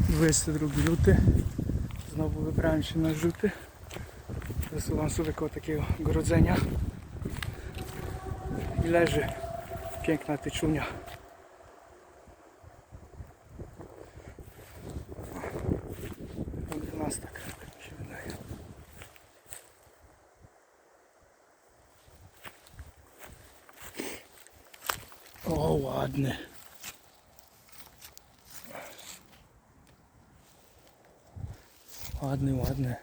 22 luty. Znowu wybrałem się na rzuty. Zasuwam sobie koło takiego grodzenia. I leży piękna tyczunia. 12, tak się wydaje. O, ładny. Ładny, ładny.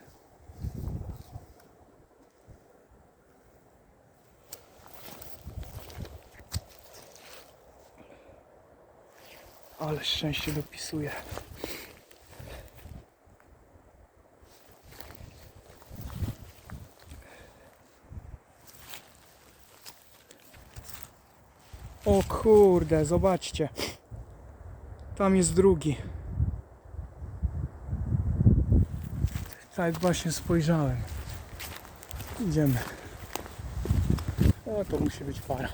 Ale szczęście dopisuje. O kurde, zobaczcie. Tam jest drugi. Tak właśnie spojrzałem. Idziemy. O, to musi być para.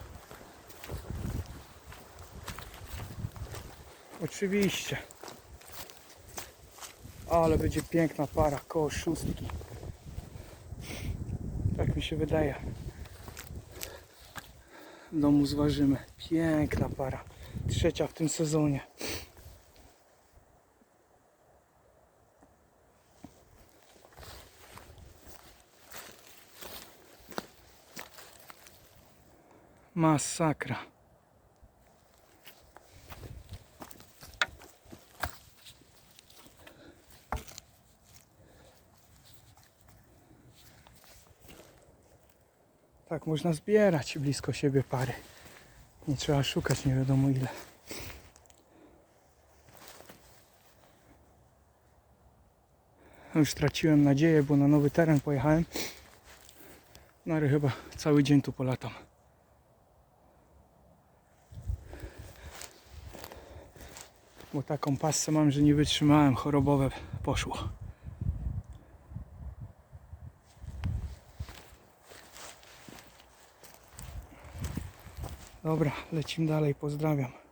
Oczywiście. Ale będzie piękna para koło szóstki. Tak mi się wydaje. W domu zważymy. Piękna para. Trzecia w tym sezonie. Masakra. Tak można zbierać blisko siebie pary. Nie trzeba szukać nie wiadomo ile. Już traciłem nadzieję, bo na nowy teren pojechałem. No ale chyba cały dzień tu polatam. Bo taką pasę mam, że nie wytrzymałem, chorobowe poszło. Dobra, lecimy dalej, pozdrawiam.